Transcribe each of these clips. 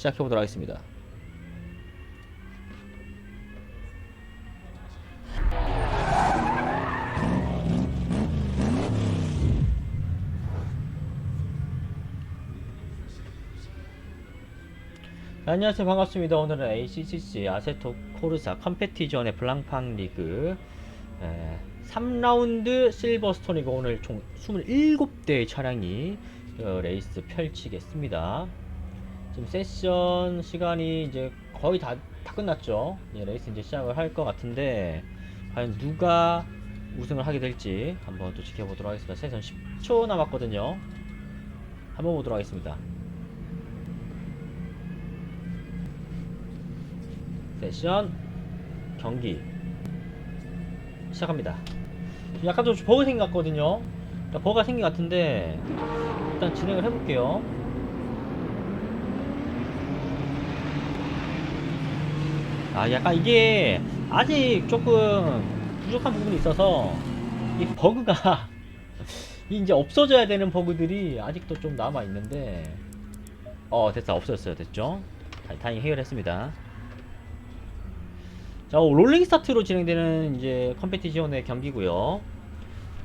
시작해 보도록 하겠습니다. 네, 안녕하세요. 반갑습니다. 오늘은 ACCC 아세토 코르사 컴페티전의 블랑팡 리그 에, 3라운드 실버스톤이고 오늘 총 27대의 차량이 어, 레이스 펼치겠습니다 지금 세션 시간이 이제 거의 다, 다 끝났죠 예, 레이스 이제 시작을 할 것 같은데 과연 누가 우승을 하게 될지 한번 또 지켜보도록 하겠습니다 세션 10초 남았거든요 한번 보도록 하겠습니다 세션 경기 시작합니다. 약간 좀 버그 생긴 것 같거든요. 그러니까 버그가 생긴 것 같은데 일단 진행을 해볼게요. 아 약간 이게 아직 조금 부족한 부분이 있어서 이 버그가 이제 없어져야 되는 버그들이 아직도 좀 남아 있는데 어 됐어 없어졌어요 됐죠? 다- 다행히 해결했습니다. 자, 롤링 스타트로 진행되는 이제 컴페티션의 경기고요.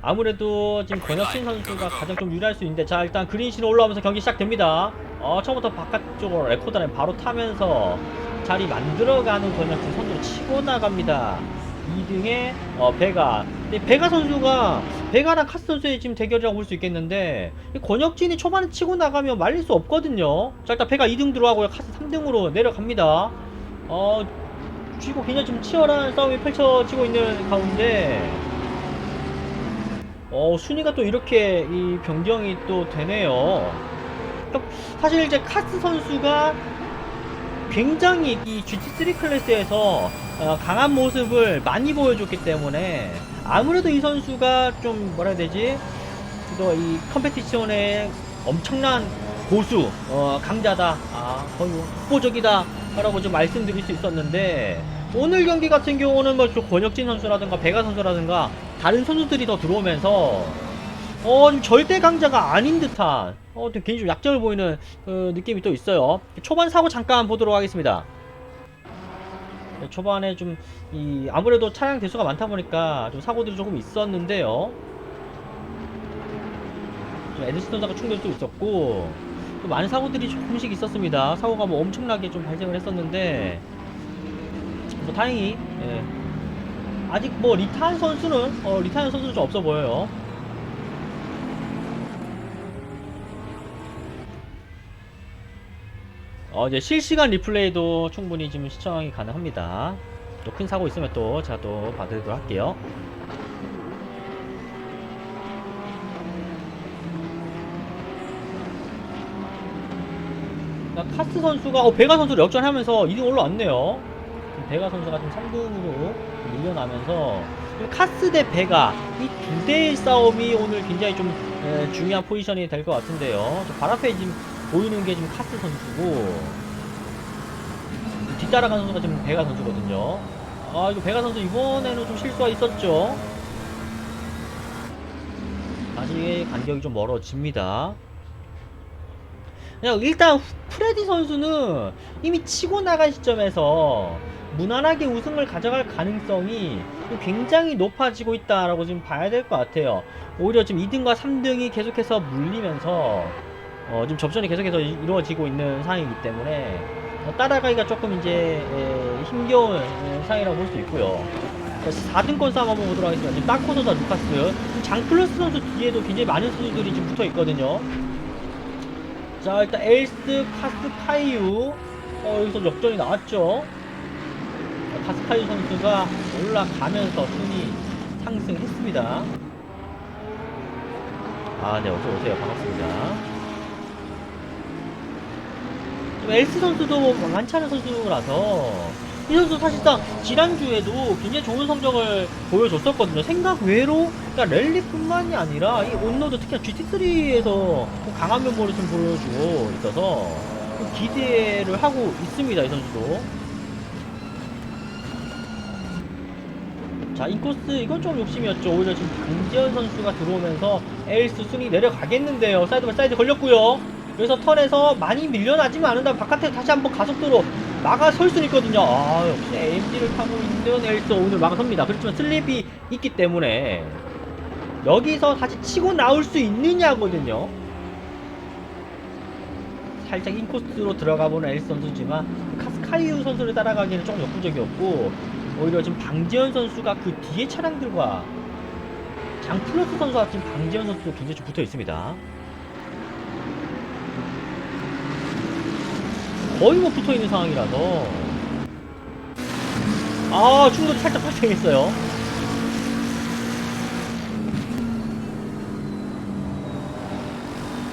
아무래도 지금 권혁신 선수가 가장 좀 유리할 수 있는데 자 일단 그린신으로 올라오면서 경기 시작됩니다. 어 처음부터 바깥쪽으로 레코드라인 바로 타면서 자리 만들어가는 권혁신 선수로 치고 나갑니다. 2등에 어 베가. 근데 베가 선수가 베가랑 카스 선수의 지금 대결이라고 볼 수 있겠는데 이 권혁진이 초반에 치고 나가면 말릴 수 없거든요. 자 일단 베가 2등 들어가고요. 카스 3등으로 내려갑니다. 어 쥐고 굉장히 좀 치열한 싸움이 펼쳐지고 있는 가운데 어 순위가 또 이렇게 이 변경이 또 되네요. 그러니까 사실 이제 카스 선수가 굉장히 이 GT3 클래스에서 어, 강한 모습을 많이 보여줬기 때문에 아무래도 이 선수가 좀 뭐라 해야 되지? 또이 컴페티션에 엄청난 고수 어, 강자다. 아 거의 독보적이다. 라고 좀 말씀드릴 수 있었는데 오늘 경기 같은 경우는 뭐좀 권혁진 선수라든가 배가 선수라든가 다른 선수들이 더 들어오면서 어, 좀 절대 강자가 아닌 듯한 어, 좀 개인적으로 약점을 보이는 그 느낌이 또 있어요. 초반 사고 잠깐 보도록 하겠습니다. 네, 초반에 좀 이 아무래도 차량 대수가 많다 보니까 좀 사고들이 조금 있었는데요. 좀 선수가 충돌도 있었고 또 많은 사고들이 조금씩 있었습니다. 사고가 뭐 엄청나게 좀 발생을 했었는데 뭐 다행히 예. 아직 뭐 리타한 선수는 어, 리타한 선수는 좀 없어 보여요. 어, 이제 실시간 리플레이도 충분히 지금 시청이 가능합니다. 또 큰 사고 있으면 또 제가 또 봐드리도록 할게요. 자, 카스 선수가 어, 베가 선수를 역전하면서 2등 올라왔네요. 베가 선수가 지금 3등으로 밀려나면서 카스 대 베가 이 두 대의 싸움이 오늘 굉장히 좀 에, 중요한 포지션이 될 것 같은데요. 앞에 지금 보이는 게 지금 카스 선수고 뒤따라가는 선수가 지금 베가 선수거든요. 아 이거 베가 선수 이번에는 좀 실수가 있었죠. 아직 간격이 좀 멀어집니다. 그냥 일단 후- 프레디 선수는 이미 치고 나간 시점에서 무난하게 우승을 가져갈 가능성이 굉장히 높아지고 있다라고 지금 봐야 될 것 같아요. 오히려 지금 2등과 3등이 계속해서 물리면서 어, 지금 접전이 계속해서 이- 이루어지고 있는 상황이기 때문에 어, 따라가기가 조금 이제 에, 힘겨운 에, 상황이라고 볼 수 있고요. 4등권 싸움 한번 보도록 하겠습니다. 지금 따코소다 루카스, 장플러스 선수 뒤에도 굉장히 많은 선수들이 지금 붙어 있거든요. 자 일단 엘스 카스 카이유 어, 여기서 역전이 나왔죠 자, 카스카이유 선수가 올라가면서 순위 상승했습니다 아 네 어서오세요 반갑습니다 좀 엘스 선수도 뭐 만만치 않은 선수라서 이 선수 사실상 지난주에도 굉장히 좋은 성적을 보여줬었거든요. 생각 외로 그러니까 랠리뿐만이 아니라 이 온로드 특히 GT3에서 강한 면모를 좀 보여주고 있어서 좀 기대를 하고 있습니다. 이 선수도. 자 인코스 이건 좀 욕심이었죠. 오히려 지금 강지현 선수가 들어오면서 에이스 순위 내려가겠는데요. 사이드 바이 사이드 걸렸고요. 그래서 턴에서 많이 밀려나지만 않은 다음 바깥에 다시 한번 가속도로 막아설 수 있거든요. 아, 역시 AMG를 타고 있는 엘스 오늘 막아섭니다. 그렇지만 슬립이 있기 때문에 여기서 다시 치고 나올 수 있느냐거든요. 살짝 인코스로 들어가 보는 엘스 선수지만 카스카이유 선수를 따라가기에는 조금 역부족이었고 오히려 지금 방지현 선수가 그 뒤에 차량들과 장플러스 선수와 지금 방지현 선수도 굉장히 좀 붙어 있습니다. 거의 뭐 붙어 있는 상황이라서 아 충돌이 살짝 발생했어요.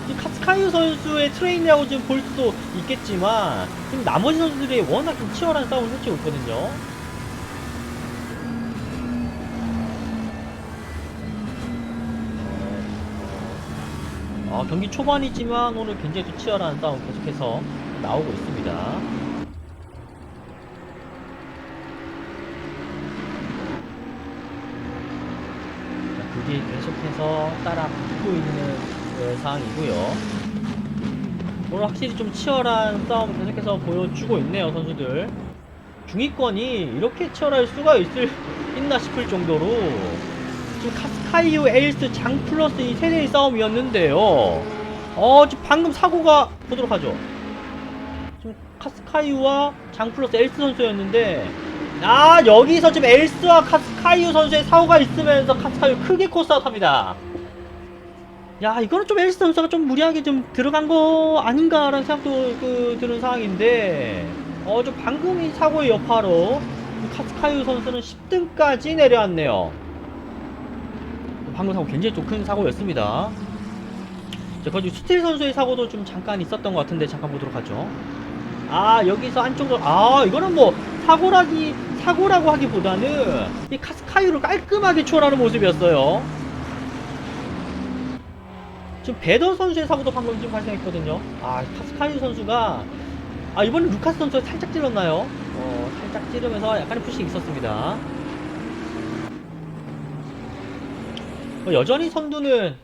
이 카스카유 선수의 트레이닝이라고 지금 볼 수도 있겠지만 지금 나머지 선수들이 워낙 좀 치열한 싸움을 펼치고 있거든요. 아, 경기 초반이지만 오늘 굉장히 또 치열한 싸움 계속해서 나오고 있습니다. 자, 그게 계속해서 따라 붙고 있는 어, 상황이고요. 오늘 확실히 좀 치열한 싸움 계속해서 보여주고 있네요, 선수들. 중위권이 이렇게 치열할 수가 있을, 있나 싶을 정도로 지금 카스카이유, 에일스, 장 플러스 이 세대의 싸움이었는데요. 어, 지금 방금 사고가 보도록 하죠. 지금 카스카이유와 장 플러스 엘스 선수였는데, 아, 여기서 지금 엘스와 카스카이유 선수의 사고가 있으면서 카스카이유 크게 코스아웃 합니다. 야, 이거는 좀 엘스 선수가 좀 무리하게 좀 들어간 거 아닌가라는 생각도 그, 드는 상황인데, 어, 좀 방금 이 사고의 여파로 카스카이유 선수는 10등까지 내려왔네요. 방금 사고 굉장히 좀 큰 사고였습니다. 자, 거기 스틸 선수의 사고도 좀 잠깐 있었던 것 같은데 잠깐 보도록 하죠. 아 여기서 안쪽으로 아 이거는 뭐 사고라기 사고라고 하기보다는 이 카스카이를 깔끔하게 추월하는 모습이었어요. 지금 베더 선수의 사고도 방금 지금 발생했거든요. 아 카스카이 선수가 아 이번에 루카스 선수가 살짝 찔렀나요? 어 살짝 찌르면서 약간의 푸싱이 있었습니다. 어, 여전히 선두는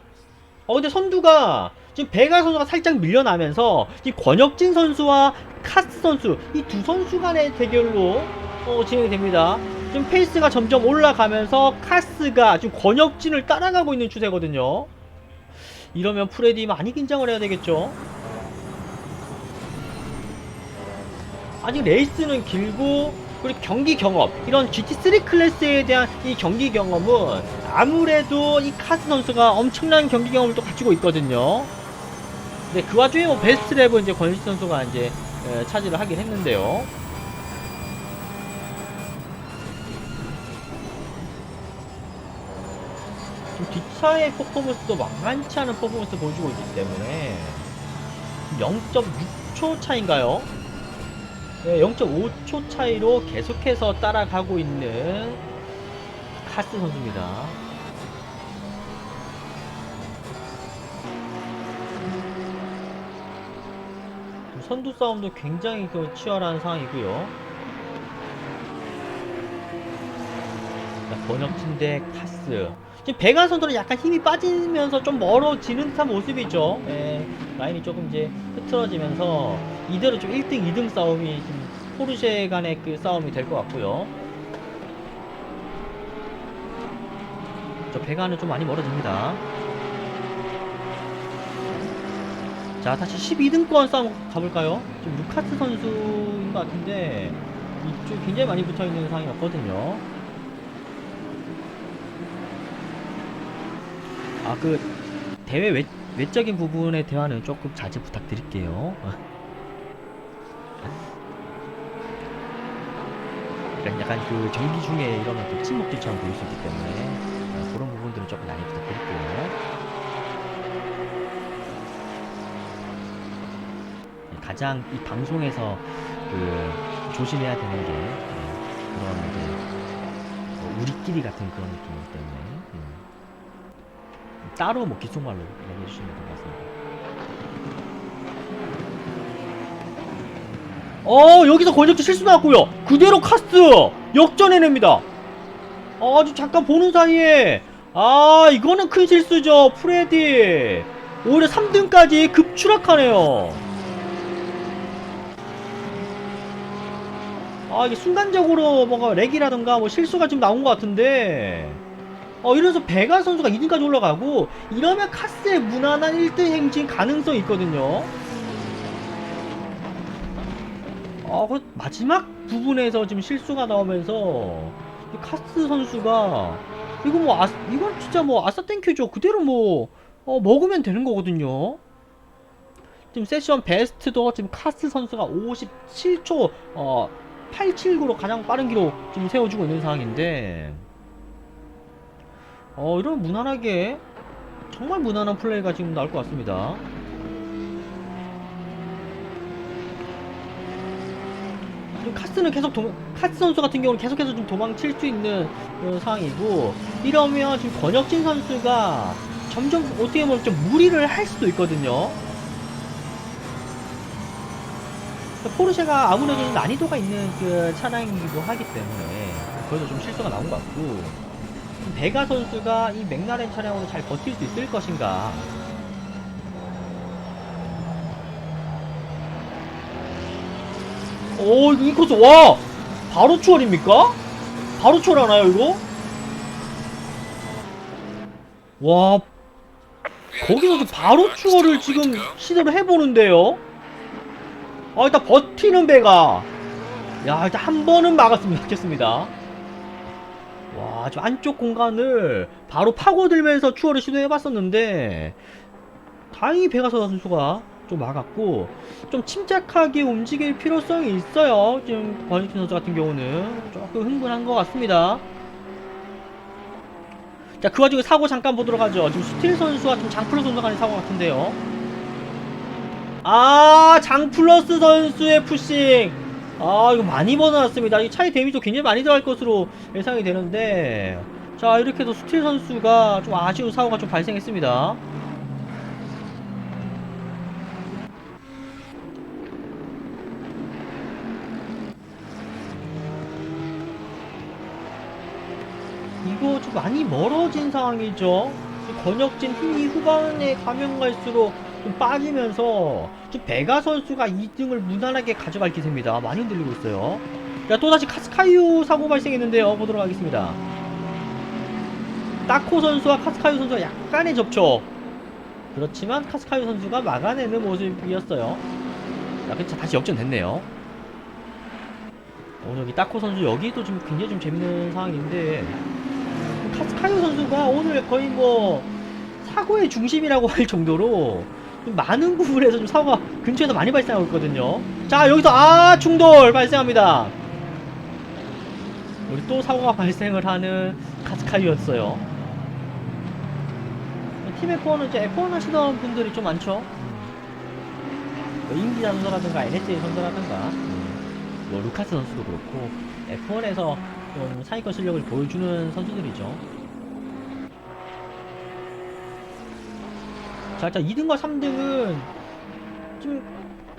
어 근데 선두가 지금 베가 선수가 살짝 밀려나면서 이 권혁진 선수와 카스 선수 이 두 선수 간의 대결로 어, 진행이 됩니다. 지금 페이스가 점점 올라가면서 카스가 지금 권혁진을 따라가고 있는 추세거든요. 이러면 프레디 많이 긴장을 해야 되겠죠. 아직 레이스는 길고 그리고 경기 경험 이런 GT3 클래스에 대한 이 경기 경험은 아무래도 이 카스 선수가 엄청난 경기 경험을 또 갖추고 있거든요. 근데 그 와중에 뭐 베스트 랩은 이제 권식 선수가 이제 에, 차지를 하긴 했는데요. 뒷차의 퍼포먼스도 만만치 않은 퍼포먼스 보여주고 있기 때문에 0.6초 차인가요? 네, 0.5초 차이로 계속해서 따라가고 있는 카스 선수입니다. 선두 싸움도 굉장히 그 치열한 상황이고요. 자, 번역진 대 카스. 지금 베가 선수는 약간 힘이 빠지면서 좀 멀어지는 듯한 모습이죠. 예, 라인이 조금 이제 흐트러지면서 이대로 좀 1등, 2등 싸움이 좀 포르쉐 간의 그 싸움이 될 것 같고요. 저 베가는 좀 많이 멀어집니다. 자, 다시 12등권 싸움 가볼까요? 지금 루카스 선수인 것 같은데 이쪽 굉장히 많이 붙어 있는 상황이었거든요. 아, 그 대회 외, 외적인 부분의 대화는 조금 자제 부탁드릴게요. 약간, 그 경기 중에 이러면 또 침묵들처럼 보일 수 있기 때문에 어, 그런 부분들은 조금 부탁드릴게요. 가장 이 방송에서 그 조심해야 되는 게 예, 그런 이제 뭐 우리끼리 같은 그런 느낌이기 때문에 음. 따로 뭐 기속말로 얘기해 주시면 될 것 같습니다. 어 여기서 권혁지 실수 나왔고요. 그대로 카스 역전해냅니다. 아주 잠깐 보는 사이에 아 이거는 큰 실수죠 프레디. 오히려 3등까지 급추락하네요. 아 이게 순간적으로 뭔가 렉이라던가 뭐 실수가 좀 나온 것 같은데 어 이래서 베가 선수가 2등까지 올라가고 이러면 카스의 무난한 1등 행진 가능성이 있거든요. 아, 그 마지막 부분에서 지금 실수가 나오면서 이 카스 선수가 이거 뭐 아, 이건 진짜 뭐 아싸 땡큐죠. 그대로 뭐 어, 먹으면 되는 거거든요. 지금 세션 베스트도 지금 카스 선수가 57초 어 879로 가장 빠른 기록 지금 세워주고 있는 상황인데 어 이런 무난하게 정말 무난한 플레이가 지금 나올 것 같습니다. 카스는 계속 도, 카스 선수 같은 경우는 계속해서 좀 도망칠 수 있는 그런 상황이고 이러면 지금 권혁진 선수가 점점 어떻게 보면 좀 무리를 할 수도 있거든요. 포르쉐가 아무래도 좀 난이도가 있는 그 차량이기도 하기 때문에 그래서 좀 실수가 나온 것 같고 베가 선수가 이 맥라렌 차량으로 잘 버틸 수 있을 것인가 오 이거 이 코스 와 바로 추월입니까? 바로 추월하나요 이거? 와 거기서 지금 바로 추월을 지금 시도를 해보는데요 아 일단 버티는 배가. 야 일단 한 번은 막았으면 좋겠습니다. 와 지금 안쪽 공간을 바로 파고들면서 추월을 시도해봤었는데 다행히 베가서 선수가 좀 막았고 좀 침착하게 움직일 필요성이 있어요. 지금 권익진 선수 같은 경우는 조금 흥분한 것 같습니다. 자 그 와중에 사고 잠깐 보도록 하죠. 지금 스틸 선수와 좀 장플러 선수 간의 사고 같은데요 아 장플러스 선수의 푸싱. 아 이거 많이 벗어났습니다. 이 차의 데미지도 굉장히 많이 들어갈 것으로 예상이 되는데. 자 이렇게 해서 스틸 선수가 좀 아쉬운 사고가 좀 발생했습니다. 이거 좀 많이 멀어진 상황이죠. 권혁진 후반에 가면 갈수록 좀 빠지면서 좀 베가 선수가 2등을 무난하게 가져갈 기세입니다. 많이 흔들리고 있어요. 자, 또다시 카스카유 사고 발생했는데요. 보도록 하겠습니다. 따코 선수와 카스카유 선수가 약간의 접촉. 그렇지만 카스카유 선수가 막아내는 모습이었어요. 자, 그쵸. 다시 역전됐네요. 어, 여기 따코 선수 여기도 좀 굉장히 좀 재밌는 상황인데 카스카유 선수가 오늘 거의 뭐 사고의 중심이라고 할 정도로 좀 많은 부분에서 좀 사고가 근처에서 많이 발생하고 있거든요. 자 여기서 아 충돌 발생합니다. 여기 또 사고가 발생을 하는 카스카유였어요. 팀 F1은 이제 F1 하시던 분들이 좀 많죠. 뭐 인기자 선수라든가 NSA 선수라든가 음, 뭐 루카스 선수도 그렇고 F1에서 좀 상위권 실력을 보여주는 선수들이죠. 자, 일단 2등과 3등은 좀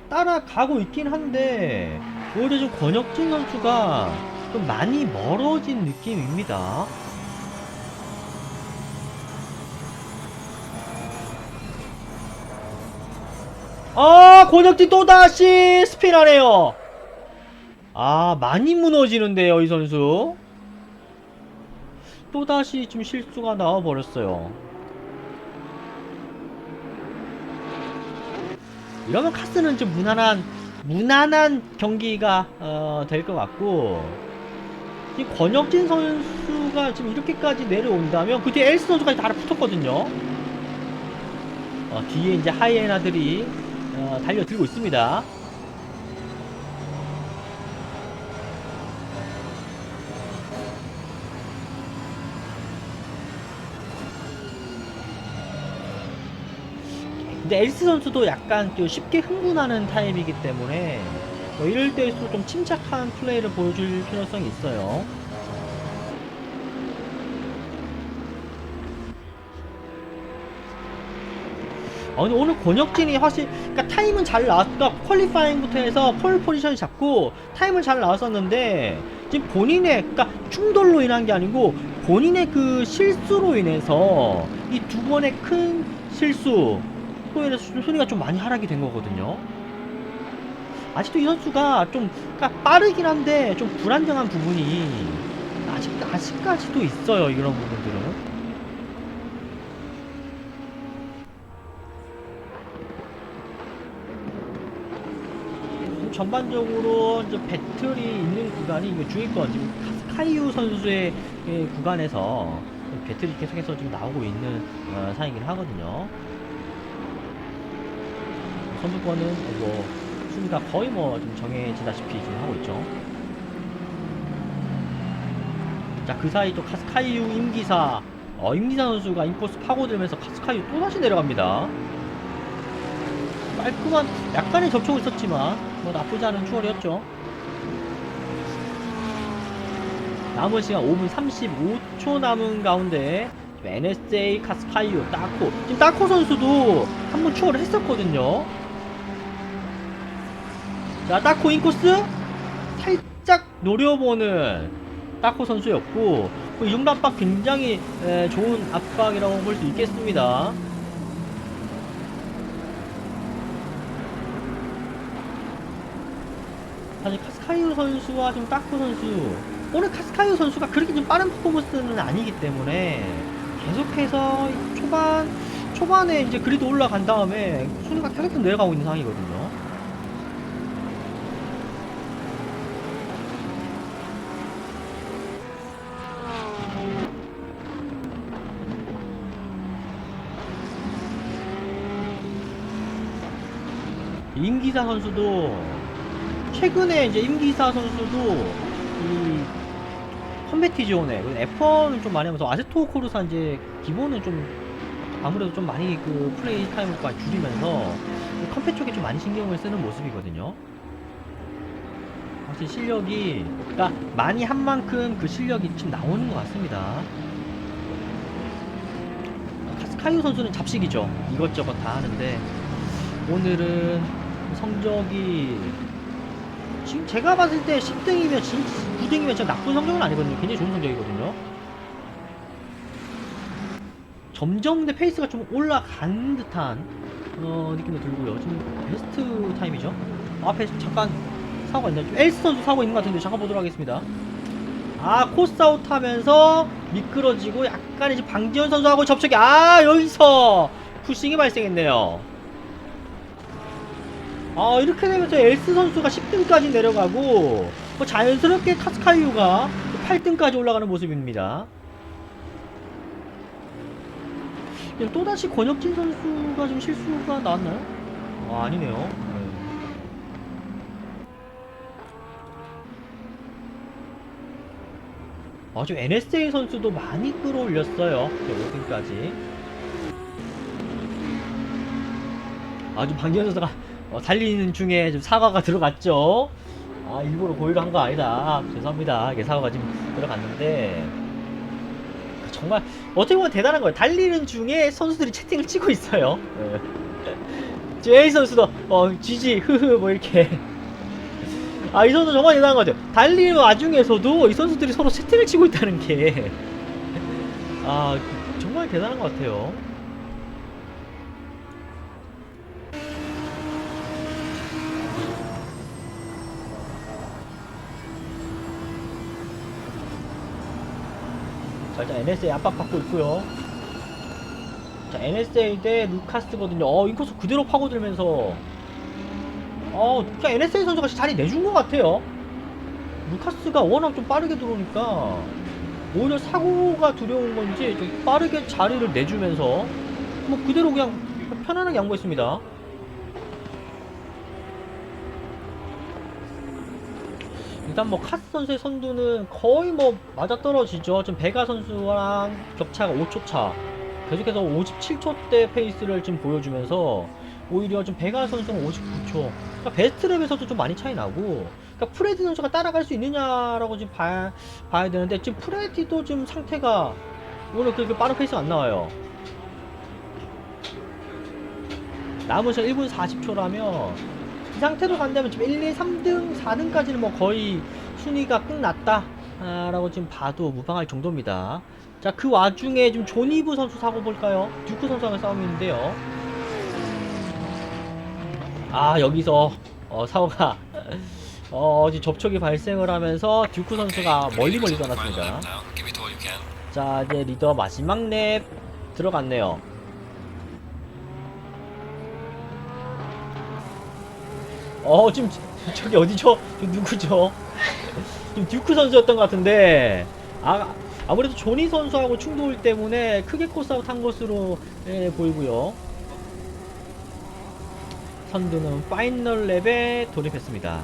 따라가고 있긴 한데 오히려 좀 권혁진 선수가 좀 많이 멀어진 느낌입니다. 아, 권혁진 또다시 스피드하네요. 아 많이 무너지는데요 이 선수 또다시 좀 실수가 나와버렸어요 이러면 카스는 좀 무난한 무난한 경기가 어, 될 것 같고 이 권혁진 선수가 지금 이렇게까지 내려온다면 그 뒤에 엘스 선수까지 다 붙었거든요. 어, 뒤에 이제 하이에나들이 어, 달려들고 있습니다 근데 엘스 선수도 약간 좀 쉽게 흥분하는 타입이기 때문에 뭐 이럴 때일수록 좀 침착한 플레이를 보여줄 필요성이 있어요. 아, 근데 오늘 권혁진이 확실히 그러니까 타임은 잘 나왔다 퀄리파잉부터 해서 폴 포지션 잡고 타임은 잘 나왔었는데 지금 본인의 그러니까 충돌로 인한 게 아니고 본인의 그 실수로 인해서 이 두 번의 큰 실수 좀 순위가 좀 많이 하락이 된 거거든요. 아직도 이 선수가 좀 그러니까 빠르긴 한데 좀 불안정한 부분이 아직 아직까지도 있어요 이런 부분들은. 전반적으로 이제 배틀이 있는 구간이 이거 중위권 지금 카스카이유 선수의 예, 구간에서 배틀이 계속해서 지금 나오고 있는 어, 상이긴 하거든요. 선수권은 뭐 순위가 거의 뭐 좀 정해지다시피 지금 하고 있죠. 자, 그 사이 또 카스카이유 임기사, 어, 임기사 선수가 인코스 파고들면서 카스카이유 또 다시 내려갑니다. 깔끔한 약간의 접촉을 있었지만 뭐 나쁘지 않은 추월이었죠. 남은 시간 5분 35초 남은 가운데 NSA 카스카이유 따코 지금 따코 선수도 한 번 추월을 했었거든요. 자 따코 인코스 살짝 노려보는 따코 선수였고 정도 압박 굉장히 에, 좋은 압박이라고 볼 수 있겠습니다. 사실 카스카이유 선수와 지금 따코 선수 오늘 카스카이유 선수가 그렇게 좀 빠른 퍼포먼스는 아니기 때문에 계속해서 초반 초반에 이제 그리드 올라간 다음에 순위가 계속 내려가고 있는 상황이거든요. 임기사 선수도 최근에 이제 임기사 선수도 이 컴배티지온에 F1은 좀 많이 하면서 아세토 코르사 이제 기본은 좀 아무래도 좀 많이 그 플레이 타임을 줄이면서 이 컴패 쪽에 좀 많이 신경을 쓰는 모습이거든요. 확실히 실력이 그러니까 많이 한 만큼 그 실력이 지금 나오는 것 같습니다. 카스카이오 선수는 잡식이죠. 이것저것 다 하는데 오늘은 성적이 지금 제가 봤을 때 10등이면 진 9등이면 진짜 나쁜 성적은 아니거든요. 굉장히 좋은 성적이거든요. 점점 내 페이스가 좀 올라간 듯한 어, 느낌도 들고요. 지금 베스트 타임이죠. 어, 앞에 잠깐 사고가 있네요. 좀 엘스 선수 사고 있는 것 같은데 잠깐 보도록 하겠습니다. 아 코스아웃 하면서 미끄러지고 약간 이제 방지현 선수하고 접촉이 아 여기서 푸싱이 발생했네요. 아 이렇게 되면서 엘스 선수가 10등까지 내려가고 뭐 자연스럽게 카스카이유가 8등까지 올라가는 모습입니다. 또다시 권혁진 선수가 좀 실수가 나왔나요? 아 아니네요. 네. 아, 지금 NSA 선수도 많이 끌어올렸어요. 5등까지. 아, 좀 방지현 선수가 어, 달리는 중에 좀 사과가 들어갔죠. 아, 일부러 고의로 한 거 아니다. 죄송합니다. 이게 사과가 지금 들어갔는데. 정말, 어떻게 보면 대단한 거예요. 달리는 중에 선수들이 채팅을 치고 있어요. 예. A 선수도, 어, GG, 흐흐, 뭐 이렇게. 아, 이 선수 정말 대단한 것 같아요. 달리는 와중에서도 이 선수들이 서로 채팅을 치고 있다는 게. 아, 정말 대단한 것 같아요. 자, 일단 NSA 압박받고 있고요. 자, NSA 대 루카스거든요. 어, 인코스 그대로 파고들면서. 어, 그냥 NSA 선수가 자리 내준 것 같아요. 루카스가 워낙 좀 빠르게 들어오니까 오히려 사고가 두려운 건지 좀 빠르게 자리를 내주면서 뭐 그대로 그냥 편안하게 양보했습니다. 일단 뭐 카스 선수의 선두는 거의 뭐 맞아떨어지죠. 지금 베가 선수랑 격차가 5초 차. 계속해서 57초 대 페이스를 지금 보여주면서 오히려 좀 베가 선수는 59초. 그러니까 베스트랩에서도 좀 많이 차이 나고. 그러니까 프레디 선수가 따라갈 수 있느냐라고 지금 봐야, 봐야 되는데 지금 프레디도 지금 상태가 오늘 그렇게 빠른 페이스가 안 나와요. 남은 시간 1분 40초라면 이 상태로 간다면 지금 1, 2, 3등, 4등까지는 뭐 거의 순위가 끝났다. 아, 라고 지금 봐도 무방할 정도입니다. 자, 그 와중에 지금 조니브 선수 사고 볼까요? 듀크 선수랑 싸움이 있는데요. 아 여기서 어, 사고가 어, 지금 접촉이 발생을 하면서 듀크 선수가 멀리 멀리 떠났습니다. 자 이제 리더 마지막 랩 들어갔네요. 어 지금 저- 저기 어디죠? 저 누구죠? 지금 듀크 선수였던 것 같은데 아 아무래도 조니 선수하고 충돌 때문에 크게 코스아웃 한 것으로 예, 보이고요. 선두는 파이널 랩에 돌입했습니다.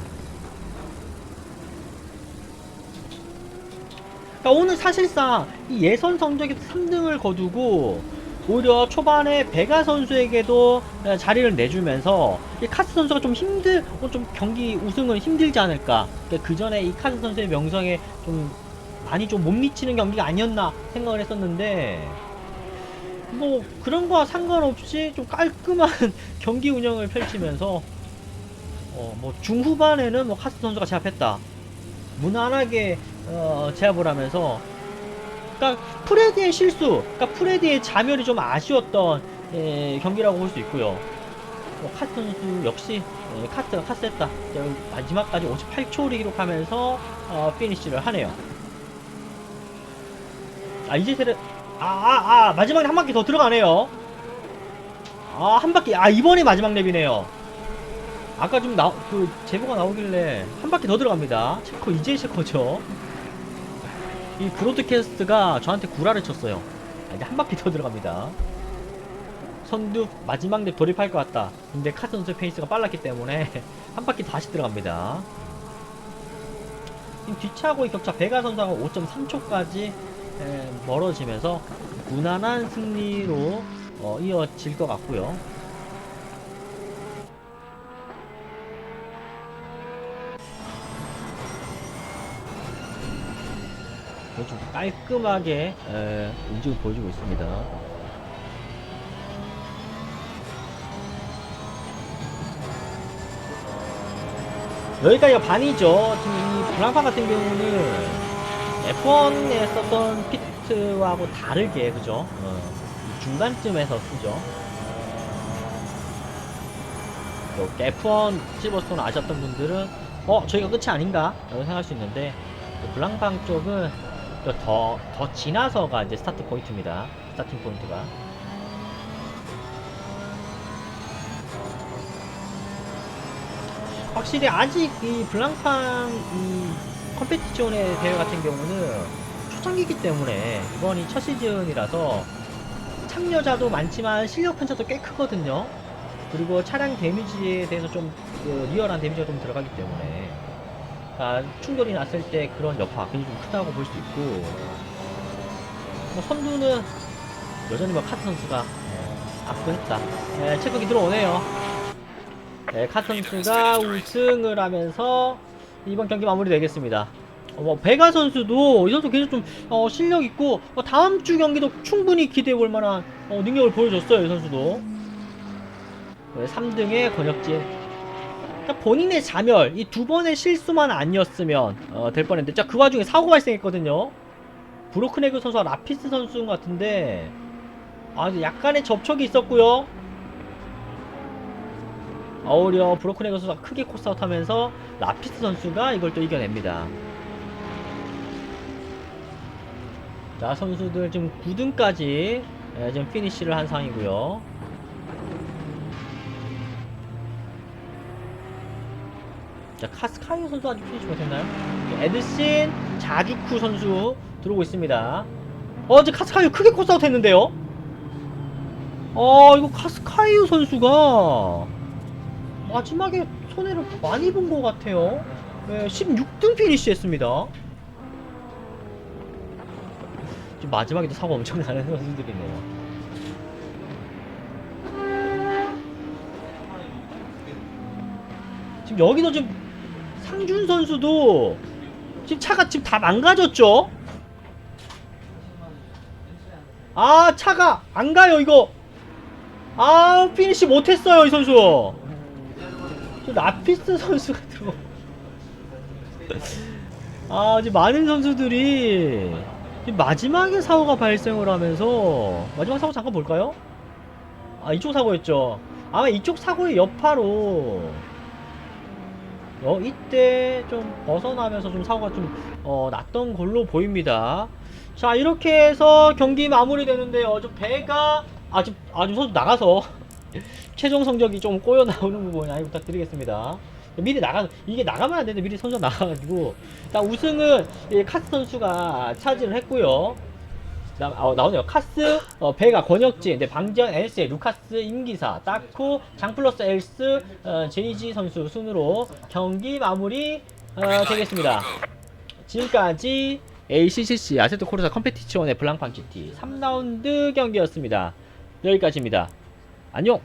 그러니까 오늘 사실상 이 예선 성적에서 3등을 거두고 오히려 초반에 베가 선수에게도 에, 자리를 내주면서 이 카스 선수가 좀 힘들, 어, 좀 경기 우승은 힘들지 않을까. 그 전에 이 카스 선수의 명성에 좀 많이 좀 못 미치는 경기가 아니었나 생각을 했었는데 뭐 그런 거와 상관없이 좀 깔끔한 경기 운영을 펼치면서 어, 뭐 중후반에는 뭐 카스 선수가 제압했다. 무난하게 어, 제압을 하면서 그러니까 프레디의 실수, 그러니까 프레디의 자멸이 좀 아쉬웠던 예, 경기라고 볼 수 있고요. 뭐 카스 선수 역시 예, 카스가 카스했다. 마지막까지 58초를 기록하면서 어, 피니시를 하네요. 아 이제 세레 아아 아, 마지막에 한 바퀴 더 들어가네요. 아 한 바퀴 아 이번에 마지막 랩이네요. 아까 좀 나, 그, 제보가 나오길래 한 바퀴 더 들어갑니다. 체커, 이제 체커죠. 이 브로드캐스트가 저한테 구라를 쳤어요. 아, 이제 한 바퀴 더 들어갑니다. 선두 마지막 랩 돌입할 것 같다. 근데 카트 선수 페이스가 빨랐기 때문에 한 바퀴 다시 들어갑니다. 지금 뒤차고의 격차 베가 선수하고 5.3초까지 멀어지면서 무난한 승리로 어, 이어질 것 같고요. 좀 깔끔하게 에, 움직임 보여주고 있습니다. 여기까지가 반이죠. 지금 이 블랑파 같은 경우는 F1에 썼던 피트하고 다르게 그죠? 어, 이 중간쯤에서 쓰죠. 또 F1 실버스톤 아셨던 분들은 어 저희가 끝이 아닌가? 라고 생각할 수 있는데 그 블랑팡 쪽은 또 더, 더 지나서가 이제 스타트 포인트입니다. 스타팅 포인트가. 확실히 아직 이 블랑팡 이 컴페티션의 대회 같은 경우는 초창기이기 때문에 이번이 첫 시즌이라서 참여자도 많지만 실력 편차도 꽤 크거든요. 그리고 차량 데미지에 대해서 좀 그 리얼한 데미지가 좀 들어가기 때문에 아, 충돌이 났을 때 그런 여파 굉장히 좀 크다고 볼 수 있고 뭐 선두는 여전히 뭐 카트 선수가 어, 압도했다. 네, 체크기 들어오네요. 네, 카트 선수가 우승을 하면서 이번 경기 마무리 되겠습니다. 어, 뭐 베가 선수도 이 선수 굉장히 좀 어, 실력 있고 어, 다음 주 경기도 충분히 기대해 볼 만한 어, 능력을 보여줬어요. 이 선수도. 네, 3등의 권혁진 그러니까 본인의 자멸, 이 두 번의 실수만 아니었으면 어, 될 뻔했는데, 자, 그 와중에 사고 발생했거든요. 브로크네그 선수와 라피스 선수 같은데, 아, 약간의 접촉이 있었고요. 오히려 브로크네그 선수가 크게 코스아웃 하면서 라피스 선수가 이걸 또 이겨냅니다. 자, 선수들 지금 9등까지 예, 지금 피니쉬를 한 상황이고요. 자, 카스카이 선수 아직 피니시 못했나요? 에드신 자주쿠 선수 들어오고 있습니다. 어, 이제 카스카이 크게 코스아웃 했는데요? 어, 이거 카스카이유 선수가 마지막에 손해를 많이 본 것 같아요. 네, 16등 피니시 했습니다. 지금 마지막에도 사고 엄청 나는 선수들이네요. 지금 여기도 지금 상준 선수도 지금 차가 지금 다 망가졌죠? 아 차가 안 가요 이거 아 피니시 못했어요 이 선수 저 라피스 선수가 들어 아 지금 많은 선수들이 마지막에 사고가 발생을 하면서 마지막 사고 잠깐 볼까요? 아 이쪽 사고였죠 아마 이쪽 사고의 여파로 어 이때 좀 벗어나면서 좀 사고가 좀 어, 났던 걸로 보입니다. 자 이렇게 해서 경기 마무리되는데요. 좀 배가 아주 아주 선수 나가서 최종 성적이 좀 꼬여 나오는 부분 양해 부탁드리겠습니다. 미리 나가 이게 나가면 안 되는데 미리 선수 나가가지고 일단 우승은 이 카스 선수가 차지를 했고요. 나, 어, 나오네요. 카스, 어, 베가, 권혁진, 네, 방지현, 엘세, 루카스, 임기사, 따쿠, 장플러스 엘스, 어, 제이지 선수 순으로 경기 마무리 어, 되겠습니다. 지금까지 ACCC 아세트 코르사 컴페티치온의 블랑팡 GT 3라운드 경기였습니다. 여기까지입니다. 안녕!